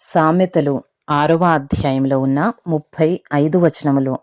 సామెతలు ఆరవ అధ్యాయంలో ఉన్న ముప్పై ఐదు వచనములు.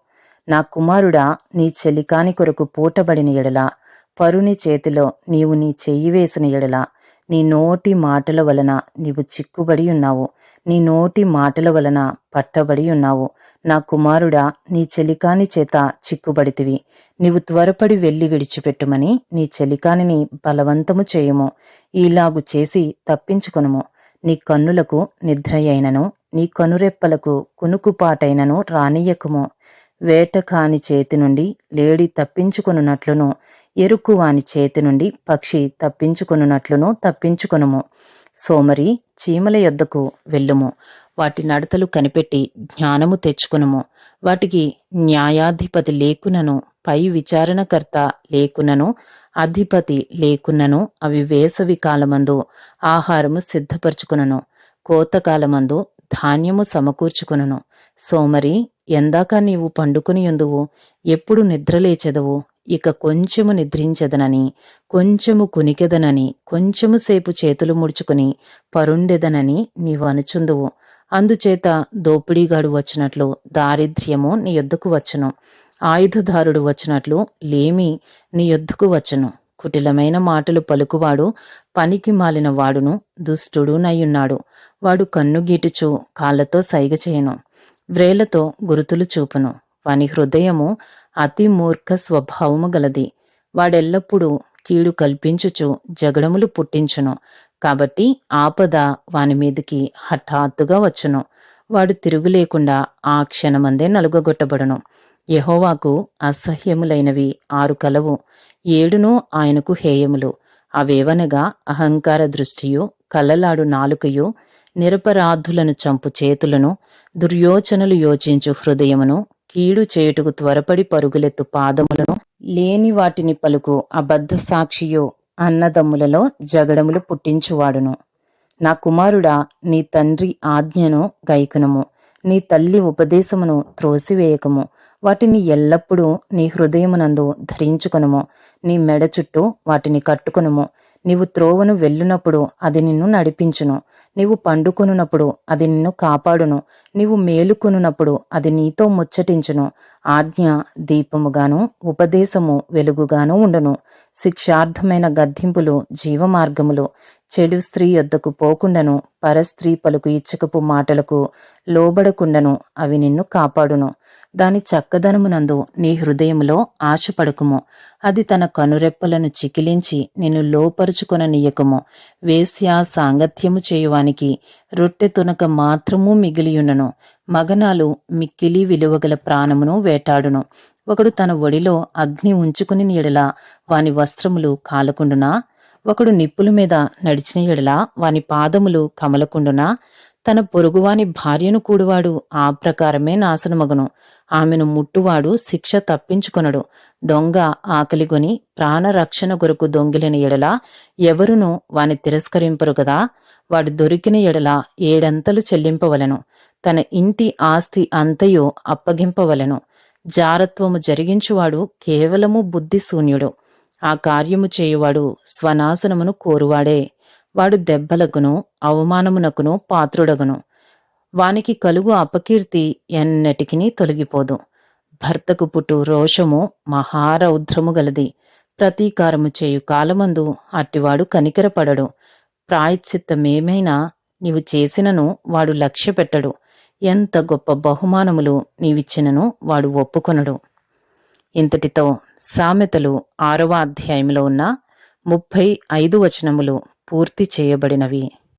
నా కుమారుడా నీ చెలికాని కొరకు పూటబడిన ఎడల పరుని చేతిలో నీవు నీ చెయ్యి వేసిన ఎడల నీ నోటి మాటల వలన నీవు చిక్కుబడి ఉన్నావు నీ నోటి మాటల వలన పట్టబడి ఉన్నావు. నా కుమారుడా నీ చెలికాని చేత చిక్కుబడితివి. నీవు త్వరపడి వెళ్ళి విడిచిపెట్టుమని నీ చెలికానిని బలవంతము చేయము. ఈలాగు చేసి తప్పించుకొనుము. నీ కన్నులకు నిద్రయైనను నీ కనురెప్పలకు కునుకుపాటైనను రానియకుము వేటకాని చేతి నుండి లేడి తప్పించుకొనున్నట్లును ఎరుకువాని చేతి నుండి పక్షి తప్పించుకొనున్నట్లును తప్పించుకొనుము. సోమరి చీమల యొద్దకు వెళ్ళుము. వాటి నడతలు కనిపెట్టి జ్ఞానము తెచ్చుకునుము. వాటికి న్యాయాధిపతి లేకునను. పై విచారణకర్త లేకునను అధిపతి లేకున్నను అవి వేసవి కాలమందు ఆహారము సిద్ధపరచుకునను కోతకాలమందు ధాన్యము సమకూర్చుకునను. సోమరి ఎందాక నీవు పండుకుని ఎందువు ఎప్పుడు నిద్రలేచెదవు? ఇక కొంచెము నిద్రించదనని కొంచెము కునికెదనని కొంచెము సేపు చేతులు ముడుచుకుని పరుండెదనని నీవు అనుచుందువు. అందుచేత దోపిడీగాడు వచ్చినట్లు దారిద్ర్యము నీ యొద్దకు వచ్చును. ఆయుధదారుడు వచ్చినట్లు లేమి నీ యొద్దకు వచ్చును. కుటిలమైన మాటలు పలుకువాడు పనికి మాలిన వాడును దుష్టుడు నయ్యున్నాడు. వాడు కన్ను గీటుచు కాళ్ళతో సైగ చేయను. వ్రేలతో గురుతులు చూపును. వాని హృదయము అతి మూర్ఖ స్వభావము గలది. వాడెల్లప్పుడూ కీడు కల్పించుచు జగడములు పుట్టించును. కాబట్టి ఆపద వాని మీదికి హఠాత్తుగా వచ్చును. వాడు తిరుగులేకుండా ఆ క్షణమందే నలుగగొట్టబడును. యహోవాకు అసహ్యములైనవి ఆరు కలవు. ఏడును ఆయనకు హేయములు. అవేవనగా అహంకార దృష్టియు కలలాడు నాలుకయు నిరపరాధులను చంపు చేతులను దుర్యోచనలు యోచించు హృదయమును కీడు చేయుటకు త్వరపడి పరుగులెత్తు పాదములను లేని వాటిని పలుకు అబద్ధ సాక్షియో అన్నదమ్ములలో జగడములు పుట్టించువాడును. నా కుమారుడా నీ తండ్రి ఆజ్ఞను గైకునము. నీ తల్లి ఉపదేశమును త్రోసివేయకము. వాటిని ఎల్లప్పుడూ నీ హృదయమునందు ధరించుకొనుము. నీ మెడ చుట్టూ వాటిని కట్టుకొనుము. నీవు త్రోవను వెళ్ళునప్పుడు అది నిన్ను నడిపించును. నీవు పండుకొనున్నప్పుడు అది నిన్ను కాపాడును. నీవు మేలుకొనున్నప్పుడు అది నీతో ముచ్చటించును. ఆజ్ఞ దీపముగాను ఉపదేశము వెలుగుగాను ఉండును. శిక్షార్థమైన గద్దింపులు జీవమార్గములు. చెడు స్త్రీ యొద్దకు పోకుండను. పరస్త్రీ పలుకు ఇచ్చకపు మాటలకు లోబడకుండను. అవి నిన్ను కాపాడును. దాని చక్కదనమునందు నీ హృదయములో ఆశపడకుము. అది తన కనురెప్పలను చికిలించి నిన్ను లోపరుచుకొననీయకము. వేశ్యా సాంగత్యము చేయువానికి రొట్టె తునక మాత్రము మిగిలియుండను. మగనాలు మిక్కిలి విలువగల ప్రాణమును వేటాడును. ఒకడు తన ఒడిలో అగ్ని ఉంచుకుని నీడల వాని వస్త్రములు కాలకుండునా? ఒకడు నిప్పుల మీద నడిచిన ఎడలా వాని పాదములు కమలకుండునా? తన పొరుగువాని భార్యను కూడువాడు. ఆ ప్రకారమే నాశనమగును ఆమెను ముట్టువాడు శిక్ష తప్పించుకొనడు. దొంగ ఆకలిగొని ప్రాణరక్షణ కొరకు దొంగిలిన ఎడల ఎవరును వాని తిరస్కరింపరు కదా. వాడు దొరికిన ఎడల ఏడంతలు చెల్లింపవలను. తన ఇంటి ఆస్తి అంతయో అప్పగింపవలను. జారత్వము జరిగించువాడు కేవలము బుద్ధిశూన్యుడు ఆ కార్యము చేయువాడు స్వనాశనమును కోరువాడే. వాడు దెబ్బలకును అవమానమునకును పాత్రుడగును. వానికి కలుగు అపకీర్తి ఎన్నటికినీ తొలగిపోదు. భర్తకు పుట్టు రోషము మహారౌద్రము గలది. ప్రతీకారము చేయు కాలమందు అట్టివాడు కనికరపడడు. ప్రాయశ్చిత్తమేమైనా నీవు చేసినను వాడు లక్ష్య పెట్టడు ఎంత గొప్ప బహుమానములు నీవిచ్చినను వాడు ఒప్పుకొనడు. ఇంతటితో సామెతలు ఆరవ అధ్యాయంలో ఉన్న ముప్పై ఐదు వచనములు పూర్తి చేయబడినవి.